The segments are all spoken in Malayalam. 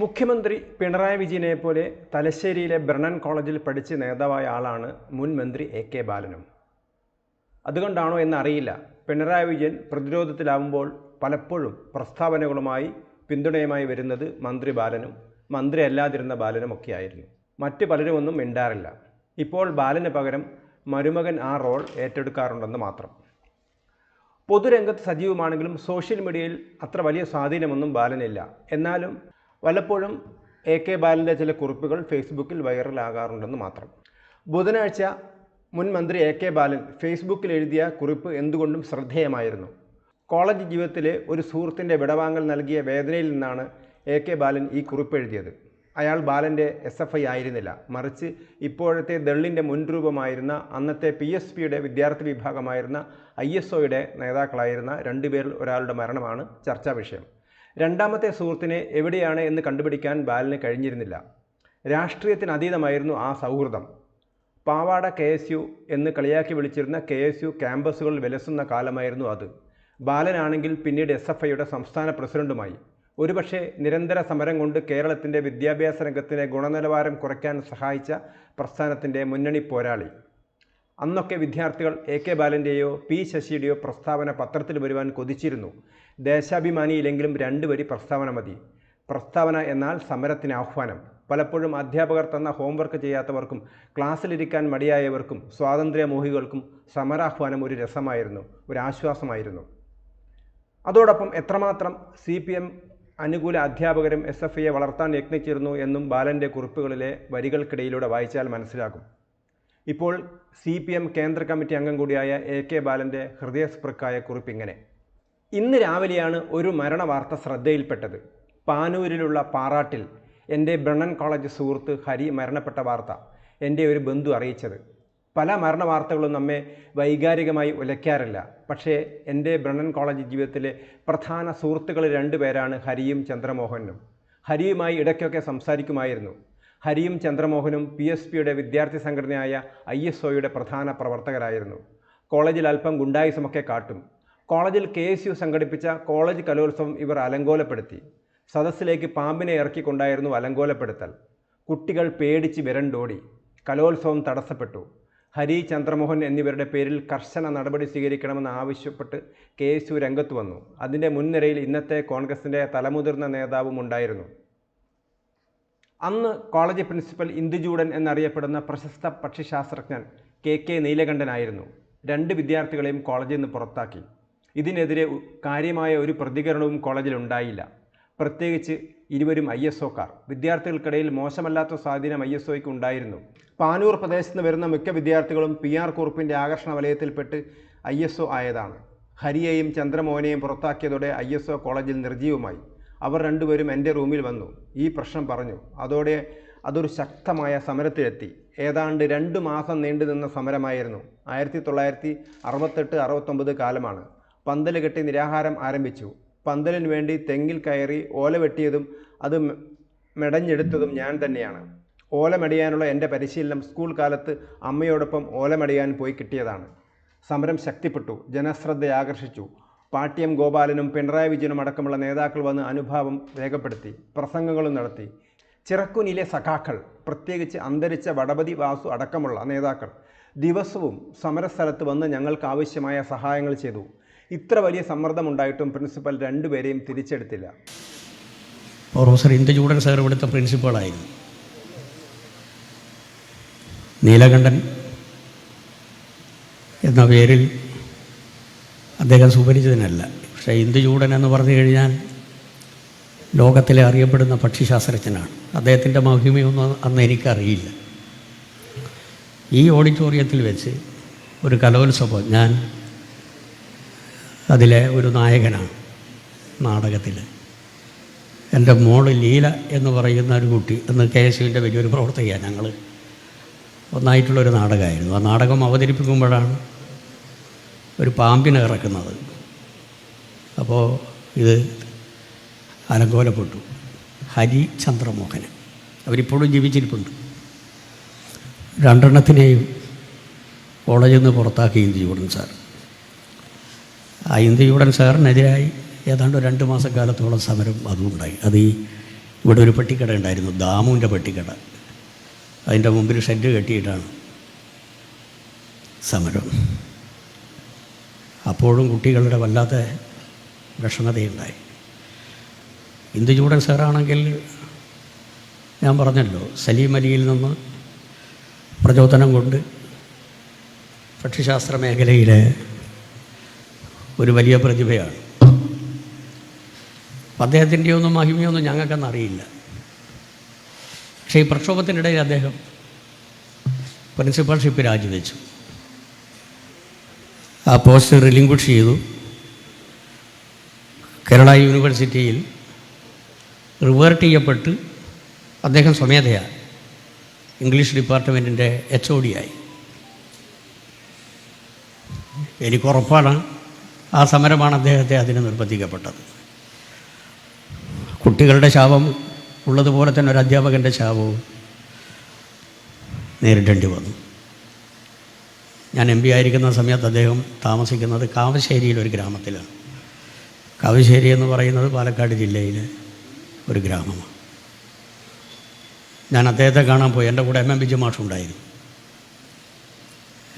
മുഖ്യമന്ത്രി പിണറായി വിജയനെ പോലെ തലശ്ശേരിയിലെ ബ്രണ്ണൻ കോളേജിൽ പഠിച്ച് നേതാവായ ആളാണ് മുൻ മന്ത്രി എ കെ ബാലനും. അതുകൊണ്ടാണോ എന്നറിയില്ല. പിണറായി വിജയൻ പ്രതിരോധത്തിലാവുമ്പോൾ പലപ്പോഴും പ്രസ്താവനകളുമായി പിന്തുണയുമായി വരുന്നത് മന്ത്രി ബാലനും മന്ത്രി അല്ലാതിരുന്ന ബാലനും ഒക്കെയായിരുന്നു മറ്റ് പലരുമൊന്നും മിണ്ടാറില്ല. ഇപ്പോൾ ബാലന് പകരം മരുമകൻ ആ റോൾ ഏറ്റെടുക്കാറുണ്ടെന്ന് മാത്രം. പൊതുരംഗത്ത് സജീവമാണെങ്കിലും സോഷ്യൽ മീഡിയയിൽ അത്ര വലിയ സ്വാധീനമൊന്നും ബാലനില്ല. എന്നാലും വല്ലപ്പോഴും എ കെ ബാലന്റെ ചില കുറിപ്പുകൾ ഫേസ്ബുക്കിൽ വൈറലാകാറുണ്ടെന്ന് മാത്രം. ബുധനാഴ്ച മുൻ മന്ത്രി എ കെ ബാലൻ ഫേസ്ബുക്കിൽ എഴുതിയ കുറിപ്പ് എന്തുകൊണ്ടും ശ്രദ്ധേയമായിരുന്നു. കോളേജ് ജീവിതത്തിലെ ഒരു സുഹൃത്തിന്റെ വിടവാങ്ങൽ നൽകിയ വേദനയിൽ നിന്നാണ് എ കെ ബാലൻ ഈ കുറിപ്പ് എഴുതിയത്. അയാൾ ബാലന്റെ എസ് എഫ് ഐ ആയിരുന്നില്ല. മറിച്ച് ഇപ്പോഴത്തെ ദള്ളിന്റെ മുൻരൂപമായിരുന്ന അന്നത്തെ പി എസ് പിയുടെ വിദ്യാർത്ഥി വിഭാഗമായിരുന്ന ഐ എസ് ഒയുടെ നേതാക്കളായിരുന്ന രണ്ടുപേരിൽ ഒരാളുടെ മരണമാണ് ചർച്ചാ വിഷയം. രണ്ടാമത്തെ സുഹൃത്തിനെ എവിടെയാണ് എന്ന് കണ്ടുപിടിക്കാൻ ബാലന് കഴിഞ്ഞിരുന്നില്ല. രാഷ്ട്രീയത്തിന് അതീതമായിരുന്നു ആ സൗഹൃദം. പാവാട കെ എസ് യു എന്ന് കളിയാക്കി വിളിച്ചിരുന്ന കെ എസ് യു ക്യാമ്പസുകളിൽ വിലസുന്ന കാലമായിരുന്നു അത്. ബാലനാണെങ്കിൽ പിന്നീട് എസ് എഫ് ഐയുടെ സംസ്ഥാന പ്രസിഡന്റുമായി. ഒരുപക്ഷെ നിരന്തര സമരം കൊണ്ട് കേരളത്തിന്റെ വിദ്യാഭ്യാസ രംഗത്തിനെ ഗുണനിലവാരം കുറയ്ക്കാൻ സഹായിച്ച പ്രസ്ഥാനത്തിന്റെ മുന്നണി പോരാളി. അന്നൊക്കെ വിദ്യാർത്ഥികൾ എ കെ ബാലന്റെയോ പി ശശിയുടെയോ പ്രസ്താവന പത്രത്തിൽ വരുവാൻ കൊതിച്ചിരുന്നു. ദേശാഭിമാനിയിലെങ്കിലും രണ്ട് വരി പ്രസ്താവന മതി. പ്രസ്താവന എന്നാൽ സമരത്തിന് ആഹ്വാനം. പലപ്പോഴും അധ്യാപകർ തന്ന ഹോംവർക്ക് ചെയ്യാത്തവർക്കും ക്ലാസ്സിലിരിക്കാൻ മടിയായവർക്കും സ്വാതന്ത്ര്യമോഹികൾക്കും സമരാഹ്വാനം ഒരു രസമായിരുന്നു ഒരു ആശ്വാസമായിരുന്നു. അതോടൊപ്പം എത്രമാത്രം സി പി എം അനുകൂല അധ്യാപകരും എസ് എഫ് ഐയെ വളർത്താൻ യത്നിച്ചിരുന്നു എന്നും ബാലന്റെ കുറിപ്പുകളിലെ വരികൾക്കിടയിലൂടെ വായിച്ചാൽ മനസ്സിലാകും. ഇപ്പോൾ സി പി എം കേന്ദ്ര കമ്മിറ്റി അംഗം കൂടിയായ എ കെ ബാലന്റെ ഹൃദയസ്പൃക്കായ കുറിപ്പിങ്ങനെ. ഇന്ന് രാവിലെയാണ് ഒരു മരണവാർത്ത ശ്രദ്ധയിൽപ്പെട്ടത്. പാനൂരിലുള്ള പാറാട്ടിൽ എന്റെ ബ്രണ്ണൻ കോളേജ് സുഹൃത്ത് ഹരി മരണപ്പെട്ട വാർത്ത എന്റെ ഒരു ബന്ധു അറിയിച്ചത്. പല മരണ വാർത്തകളും നമ്മെ വൈകാരികമായി ഉലയ്ക്കാറില്ല. പക്ഷേ എന്റെ ബ്രണ്ണൻ കോളേജ് ജീവിതത്തിലെ പ്രധാന സുഹൃത്തുക്കൾ രണ്ടുപേരാണ് ഹരിയും ചന്ദ്രമോഹനും. ഹരിയുമായി ഇടയ്ക്കൊക്കെ സംസാരിക്കുമായിരുന്നു. ഹരിയും ചന്ദ്രമോഹനും പി എസ് പിയുടെ വിദ്യാർത്ഥി സംഘടനയായ ഐ എസ് ഒയുടെ പ്രധാന പ്രവർത്തകരായിരുന്നു. കോളേജിൽ അല്പം ഗുണ്ടായുസമൊക്കെ കാട്ടും. കോളേജിൽ കെ എസ് യു സംഘടിപ്പിച്ച കോളേജ് കലോത്സവം ഇവർ അലങ്കോലപ്പെടുത്തി. സദസ്സിലേക്ക് പാമ്പിനെ ഇറക്കിക്കൊണ്ടായിരുന്നു അലങ്കോലപ്പെടുത്തൽ. കുട്ടികൾ പേടിച്ച് വിരണ്ടോടി. കലോത്സവം തടസ്സപ്പെട്ടു. ഹരി ചന്ദ്രമോഹൻ എന്നിവരുടെ പേരിൽ കർശന നടപടി സ്വീകരിക്കണമെന്ന് ആവശ്യപ്പെട്ട് കെ എസ് യു രംഗത്ത് വന്നു. അതിന്റെ മുൻനിരയിൽ ഇന്നത്തെ കോൺഗ്രസിന്റെ തലമുതിർന്ന നേതാവും ഉണ്ടായിരുന്നു. അന്ന് കോളേജ് പ്രിൻസിപ്പൽ ഇന്ദുജൂഡൻ എന്നറിയപ്പെടുന്ന പ്രശസ്ത പക്ഷിശാസ്ത്രജ്ഞൻ കെ കെ നീലകണ്ഠനായിരുന്നു രണ്ട് വിദ്യാർത്ഥികളെയും കോളേജിൽ നിന്ന് പുറത്താക്കി. ഇതിനെതിരെ കാര്യമായ ഒരു പ്രതികരണവും കോളേജിൽ ഉണ്ടായില്ല. പ്രത്യേകിച്ച് ഇരുവരും ഐ എസ് ഒക്കാർ. വിദ്യാർത്ഥികൾക്കിടയിൽ മോശമല്ലാത്ത സ്വാധീനം ഐ എസ് ഒയ്ക്ക് ഉണ്ടായിരുന്നു. പാനൂർ പ്രദേശത്ത് നിന്ന് വരുന്ന മിക്ക വിദ്യാർത്ഥികളും പി ആർ കുറുപ്പിന്റെ ആകർഷണ വലയത്തിൽപ്പെട്ട് ഐ എസ് ഒ ആയതാണ്. ഹരിയെയും ചന്ദ്രമോഹനെയും പുറത്താക്കിയതോടെ ഐ എസ് ഒ കോളേജിൽ നിർജീവമായി. അവർ രണ്ടുപേരും എന്റെ റൂമിൽ വന്നു. ഈ പ്രശ്നം പറഞ്ഞു. അതോടെ അതൊരു ശക്തമായ സമരത്തിലെത്തി. ഏതാണ്ട് രണ്ട് മാസം നീണ്ടു നിന്ന സമരമായിരുന്നു. ആയിരത്തി തൊള്ളായിരത്തി അറുപത്തെട്ട് അറുപത്തൊമ്പത് കാലമാണ്. പന്തൽ കെട്ടി നിരാഹാരം ആരംഭിച്ചു. പന്തലിന് വേണ്ടി തെങ്ങിൽ കയറി ഓല വെട്ടിയതും അത് മെടഞ്ഞെടുത്തതും ഞാൻ തന്നെയാണ്. ഓല മെടയാനുള്ള എന്റെ പരിശീലനം സ്കൂൾ കാലത്ത് അമ്മയോടൊപ്പം ഓല മെടയാൻ പോയി കിട്ടിയതാണ്. സമരം ശക്തിപ്പെട്ടു ജനശ്രദ്ധ ആകർഷിച്ചു. പാട്യം ഗോപാലനും പിണറായി വിജയനും അടക്കമുള്ള നേതാക്കൾ വന്ന് അനുഭാവം രേഖപ്പെടുത്തി പ്രസംഗങ്ങളും നടത്തി. ചിറക്കുനിലെ സഖാക്കൾ പ്രത്യേകിച്ച് അന്തരിച്ച വടപതി വാസു അടക്കമുള്ള നേതാക്കൾ ദിവസവും സമരസ്ഥലത്ത് വന്ന് ഞങ്ങൾക്ക് ആവശ്യമായ സഹായങ്ങൾ ചെയ്തു. ഇത്ര വലിയ സമ്മർദ്ദമുണ്ടായിട്ടും പ്രിൻസിപ്പൽ രണ്ടുപേരെയും തിരിച്ചെടുത്തില്ല. പ്രൊഫസർ ഇന്ദുചൂടൻ സാർ ഇവിടുത്തെ പ്രിൻസിപ്പളായിരുന്നു. നീലകണ്ഠൻ എന്ന പേരിൽ അദ്ദേഹം സുപരിചിതനല്ല. പക്ഷേ ഇന്ദുചൂടൻ എന്ന് പറഞ്ഞു കഴിഞ്ഞാൽ ലോകത്തിലെ അറിയപ്പെടുന്ന പക്ഷിശാസ്ത്രജ്ഞനാണ്. അദ്ദേഹത്തിന്റെ മഹിമയൊന്നും അന്ന് എനിക്കറിയില്ല. ഈ ഓഡിറ്റോറിയത്തിൽ വെച്ച് ഒരു കലോത്സവം ഞാൻ അതിലെ ഒരു നായകനാണ് നാടകത്തിൽ. എന്റെ മോൾ ലീല എന്ന് പറയുന്ന ഒരു കുട്ടി അന്ന് കെ എസ് യുവിന്റെ വലിയൊരു പ്രവർത്തകയാണ് ഞങ്ങൾ. ഒന്നായിട്ടുള്ളൊരു നാടകമായിരുന്നു. ആ നാടകം അവതരിപ്പിക്കുമ്പോഴാണ് ഒരു പാമ്പിനെ ഇറക്കുന്നത്. അപ്പോൾ ഇത് അലങ്കോലപ്പെട്ടു. ഹരിചന്ദ്രമോഹൻ അവരിപ്പോഴും ജീവിച്ചിരിപ്പുണ്ട്. രണ്ടെണ്ണത്തിനെയും കോളേജിൽ നിന്ന് പുറത്താക്കി ഇന്ത്യയുടൻ സാർ. ഇന്ത്യയുടൻ സാറിനെതിരായി ഏതാണ്ട് രണ്ട് മാസക്കാലത്തോളം സമരം അതും ഉണ്ടായി അത് ഈ ഇവിടെ ഒരു പെട്ടിക്കട ഉണ്ടായിരുന്നു ദാമുവിന്റെ പെട്ടിക്കട. അതിന്റെ മുമ്പിൽ ഷെഡ് കെട്ടിയിട്ടാണ് സമരം. അപ്പോഴും കുട്ടികളുടെ വല്ലാത്ത വിഷമതയുണ്ടായി. ഇന്ദുചൂടൻ സാറാണെങ്കിൽ ഞാൻ പറഞ്ഞല്ലോ സലീം അലിയിൽ നിന്ന് പ്രചോദനം കൊണ്ട് ഭക്ഷ്യശാസ്ത്ര മേഖലയിലെ ഒരു വലിയ പ്രതിഭയാണ്. അദ്ദേഹത്തിന്റെ ഒന്നും മഹിമയൊന്നും ഞങ്ങൾക്കൊന്നും അറിയില്ല. പക്ഷേ ഈ പ്രക്ഷോഭത്തിനിടയിൽ അദ്ദേഹം പ്രിൻസിപ്പൽഷിപ്പ് രാജിവെച്ചു. ആ പോസ്റ്റ് റിലിങ്ക്വിഷ് ചെയ്തു. കേരള യൂണിവേഴ്സിറ്റിയിൽ റിവേർട്ട് ചെയ്യപ്പെട്ട് അദ്ദേഹം സ്വമേധയാ ഇംഗ്ലീഷ് ഡിപ്പാർട്ട്മെന്റിന്റെ എച്ച് ഒ ഡി ആയി. എനിക്കുറപ്പാണ് ആ സമരമാണ് അദ്ദേഹത്തെ അതിന് നിർബന്ധിക്കപ്പെട്ടത്. കുട്ടികളുടെ ശാപം ഉള്ളതുപോലെ തന്നെ ഒരു അധ്യാപകന്റെ ശാപവും നേരിടേണ്ടി വന്നു. ഞാൻ എം പി ആയിരിക്കുന്ന സമയത്ത് അദ്ദേഹം താമസിക്കുന്നത് കാവശ്ശേരിയിലൊരു ഗ്രാമത്തിലാണ്. കാവശ്ശേരി എന്ന് പറയുന്നത് പാലക്കാട് ജില്ലയിലെ ഒരു ഗ്രാമമാണ്. ഞാൻ അദ്ദേഹത്തെ കാണാൻ പോയി. എന്റെ കൂടെ എം എം വിജയ മാഷ് ഉണ്ടായിരുന്നു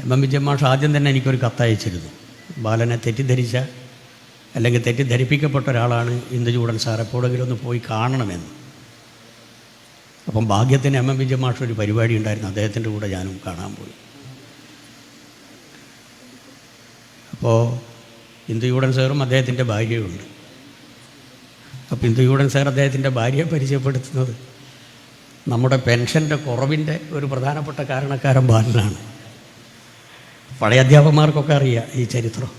എം എം വിജയ മാഷ് ആദ്യം തന്നെ എനിക്കൊരു കത്തയച്ചിരുന്നു. ബാലനെ തെറ്റിദ്ധരിച്ച അല്ലെങ്കിൽ തെറ്റിദ്ധരിപ്പിക്കപ്പെട്ട ഒരാളാണ് ഇന്ദുചൂടൻ സാർ. എപ്പോഴെങ്കിലും ഒന്ന് പോയി കാണണമെന്ന്. അപ്പം ഭാഗ്യത്തിന് എം എം വിജയ മാഷ് ഒരു പരിപാടി ഉണ്ടായിരുന്നു. അദ്ദേഹത്തിന്റെ കൂടെ ഞാനും കാണാൻ പോയി. അപ്പോൾ ഇന്ദുയൂടൻ സാറും അദ്ദേഹത്തിന്റെ ഭാര്യയുണ്ട് അപ്പോൾ ഇന്ദുയൂടൻ സാർ അദ്ദേഹത്തിന്റെ ഭാര്യയെ പരിചയപ്പെടുത്തുന്നത് നമ്മുടെ പെൻഷന്റെ കുറവിന്റെ ഒരു പ്രധാനപ്പെട്ട കാരണക്കാരൻ ബാലനാണ്. പഴയ അധ്യാപകന്മാർക്കൊക്കെ അറിയാം ഈ ചരിത്രം.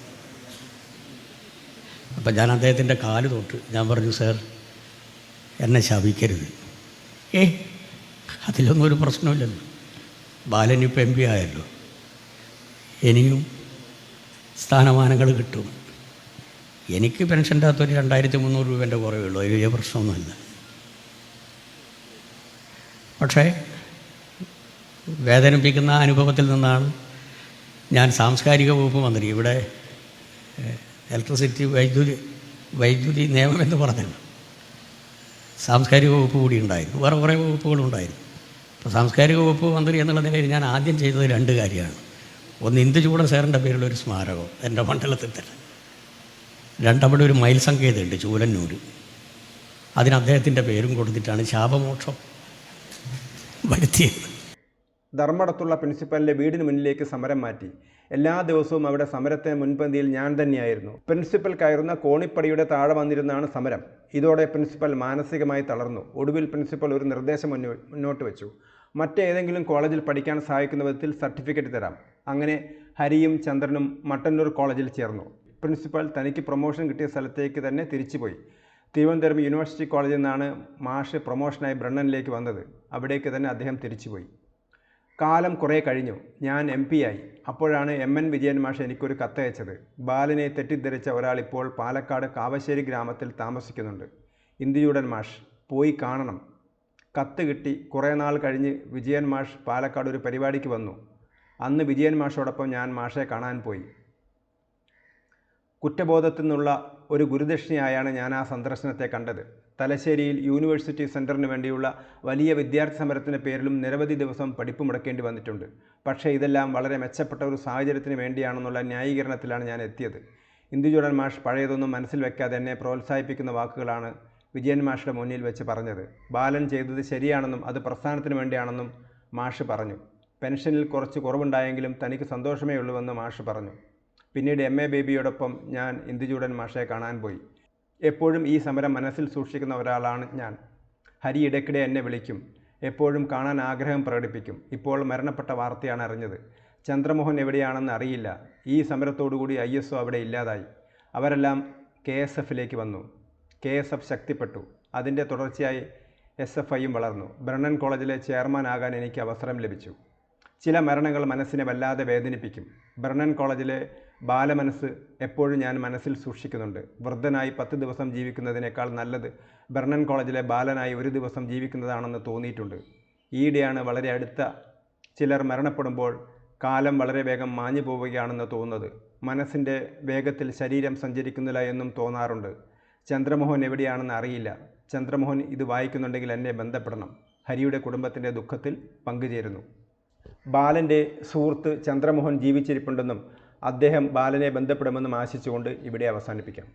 അപ്പം ഞാൻ അദ്ദേഹത്തിന്റെ കാൽ തൊട്ട് ഞാൻ പറഞ്ഞു സർ എന്നെ ശപിക്കരുത്. ഏ അതിലൊന്നും ഒരു പ്രശ്നമില്ലല്ലോ. ബാലനിപ്പോൾ എം പി ആയല്ലോ. ഇനിയും സ്ഥാനമാനങ്ങൾ കിട്ടും. എനിക്ക് പെൻഷന്റെ അകത്ത് ഒരു രണ്ടായിരത്തി മുന്നൂറ് രൂപേന്റെ കുറവേ ഉള്ളൂ വലിയ പ്രശ്നമൊന്നുമില്ല. പക്ഷേ വേദനിപ്പിക്കുന്ന അനുഭവത്തിൽ നിന്നാണ് ഞാൻ സാംസ്കാരിക വകുപ്പ് മന്ത്രി. ഇവിടെ ഇലക്ട്രിസിറ്റി വൈദ്യുതി വൈദ്യുതി നിയമം എന്ന് പറഞ്ഞല്ലോ. സാംസ്കാരിക വകുപ്പ് കൂടി ഉണ്ടായിരുന്നു. വേറെ കുറേ വകുപ്പുകളുണ്ടായിരുന്നു അപ്പോൾ സാംസ്കാരിക വകുപ്പ് മന്ത്രി എന്നുള്ള നിലയിൽ ഞാൻ ആദ്യം ചെയ്തത് രണ്ട് കാര്യമാണ്. ഒന്ന് ഇന്ദുചൂടൻ സാറിന്റെ പേരിലുള്ള ഒരു സ്മാരകം എന്റെ മണ്ഡലത്തിൽ തന്നെ. രണ്ടവിടെ ഒരു മയിൽ സങ്കേതമുണ്ട് ചൂലന്നൂർ അതിന് അദ്ദേഹത്തിന്റെ പേരും കൊടുത്തിട്ടാണ് ശാപമോക്ഷം വരുത്തിയത്. ധർമ്മടത്തുള്ള പ്രിൻസിപ്പലിന്റെ വീടിന് മുന്നിലേക്ക് സമരം മാറ്റി. എല്ലാ ദിവസവും അവിടെ സമരത്തെ മുൻപന്തിയിൽ ഞാൻ തന്നെയായിരുന്നു. പ്രിൻസിപ്പൽ കയറുന്ന കോണിപ്പടിയുടെ താഴെ വന്നിരുന്നാണ് സമരം. ഇതോടെ പ്രിൻസിപ്പൽ മാനസികമായി തളർന്നു. ഒടുവിൽ പ്രിൻസിപ്പൽ ഒരു നിർദ്ദേശം മുന്നോ- മുന്നോട്ട് വെച്ചു. മറ്റേതെങ്കിലും കോളേജിൽ പഠിക്കാൻ സഹായിക്കുന്ന വിധത്തിൽ സർട്ടിഫിക്കറ്റ് തരാം. അങ്ങനെ ഹരിയും ചന്ദ്രനും മട്ടന്നൂർ കോളേജിൽ ചേർന്നു. പ്രിൻസിപ്പൽ തനിക്ക് പ്രൊമോഷൻ കിട്ടിയ സ്ഥലത്തേക്ക് തന്നെ തിരിച്ചുപോയി. തിരുവനന്തപുരം യൂണിവേഴ്സിറ്റി കോളേജിൽ നിന്നാണ് മാഷ് പ്രൊമോഷനായി ബ്രണ്ണനിലേക്ക് വന്നത്. അവിടേക്ക് തന്നെ അദ്ദേഹം തിരിച്ചുപോയി. കാലം കുറേ കഴിഞ്ഞു. ഞാൻ എം പി ആയി. അപ്പോഴാണ് എം എൻ വിജയൻ മാഷ് എനിക്കൊരു കത്തയച്ചത്. ബാലനെ തെറ്റിദ്ധരിച്ച ഒരാൾ ഇപ്പോൾ പാലക്കാട് കാവശ്ശേരി ഗ്രാമത്തിൽ താമസിക്കുന്നുണ്ട്. ഇന്ദിയൂടൻ മാഷ് പോയി കാണണം. കത്ത് കിട്ടി കുറേ നാൾ കഴിഞ്ഞ് വിജയൻ മാഷ് പാലക്കാട് ഒരു പരിപാടിക്ക് വന്നു. അന്ന് വിജയൻ മാഷോടൊപ്പം ഞാൻ മാഷെ കാണാൻ പോയി. കുറ്റബോധത്തിൽ നിന്നുള്ള ഒരു ഗുരുദക്ഷിണയായാണ് ഞാൻ ആ സന്ദർശനത്തെ കണ്ടത്. തലശ്ശേരിയിൽ യൂണിവേഴ്സിറ്റി സെന്ററിന് വേണ്ടിയുള്ള വലിയ വിദ്യാർത്ഥി സമരത്തിന്റെ പേരിലും നിരവധി ദിവസം പഠിപ്പ് മുടക്കേണ്ടി വന്നിട്ടുണ്ട്. പക്ഷേ ഇതെല്ലാം വളരെ മെച്ചപ്പെട്ട ഒരു സാഹചര്യത്തിന് വേണ്ടിയാണെന്നുള്ള ന്യായീകരണത്തിലാണ് ഞാൻ എത്തിയത്. ഇന്ദുചൂടൻ മാഷ് പഴയതൊന്നും മനസ്സിൽ വെക്കാതെ എന്നെ പ്രോത്സാഹിപ്പിക്കുന്ന വാക്കുകളാണ് വിജയൻ മാഷിന്റെ മുന്നിൽ വെച്ച് പറഞ്ഞത്. ബാലൻ ചെയ്തത് ശരിയാണെന്നും അത് പ്രസ്ഥാനത്തിന് വേണ്ടിയാണെന്നും മാഷ് പറഞ്ഞു. പെൻഷനിൽ കുറച്ച് കുറവുണ്ടായെങ്കിലും തനിക്ക് സന്തോഷമേ ഉള്ളൂവെന്ന് മാഷ് പറഞ്ഞു. പിന്നീട് എം എ ബേബിയോടൊപ്പം ഞാൻ ഇന്ദുചൂടൻ മാഷെ കാണാൻ പോയി. എപ്പോഴും ഈ സമരം മനസ്സിൽ സൂക്ഷിക്കുന്ന ഒരാളാണ് ഞാൻ. ഹരി ഇടയ്ക്കിടെ എന്നെ വിളിക്കും. എപ്പോഴും കാണാൻ ആഗ്രഹം പ്രകടിപ്പിക്കും. ഇപ്പോൾ മരണപ്പെട്ട വാർത്തയാണ് അറിഞ്ഞത്. ചന്ദ്രമോഹൻ എവിടെയാണെന്ന് അറിയില്ല. ഈ സമരത്തോടുകൂടി ഐ എസ് ഒ അവിടെ ഇല്ലാതായി. അവരെല്ലാം കെ എസ് എഫിലേക്ക് വന്നു. കെ എസ് എഫ് ശക്തിപ്പെട്ടു. അതിന്റെ തുടർച്ചയായി എസ് എഫ് ഐയും വളർന്നു. ബ്രണ്ണൻ കോളേജിലെ ചെയർമാനാകാൻ എനിക്ക് അവസരം ലഭിച്ചു. ചില മരണങ്ങൾ മനസ്സിനെ വല്ലാതെ വേദനിപ്പിക്കും. ബ്രണ്ണൻ കോളേജിലെ ബാലമനസ്സ് എപ്പോഴും ഞാൻ മനസ്സിൽ സൂക്ഷിക്കുന്നുണ്ട്. വൃദ്ധനായി പത്ത് ദിവസം ജീവിക്കുന്നതിനേക്കാൾ നല്ലത് ബെർണൻ കോളേജിലെ ബാലനായി ഒരു ദിവസം ജീവിക്കുന്നതാണെന്ന് തോന്നിയിട്ടുണ്ട്. ഈയിടെയാണ് വളരെ അടുത്ത ചിലർ മരണപ്പെടുമ്പോൾ കാലം വളരെ വേഗം മാഞ്ഞു പോവുകയാണെന്ന് തോന്നുന്നത്. മനസ്സിന്റെ വേഗത്തിൽ ശരീരം സഞ്ചരിക്കുന്നില്ല എന്നും തോന്നാറുണ്ട്. ചന്ദ്രമോഹൻ എവിടെയാണെന്ന് അറിയില്ല. ചന്ദ്രമോഹൻ ഇത് വായിക്കുന്നുണ്ടെങ്കിൽ എന്നെ ബന്ധപ്പെടണം. ഹരിയുടെ കുടുംബത്തിന്റെ ദുഃഖത്തിൽ പങ്കുചേരുന്നു. ബാലന്റെ സുഹൃത്ത് ചന്ദ്രമോഹൻ ജീവിച്ചിരിപ്പുണ്ടെന്നും അദ്ദേഹം ബാലനെ ബന്ധപ്പെടുമെന്നും ആശിച്ചുകൊണ്ട് ഇവിടെ അവസാനിപ്പിക്കാം.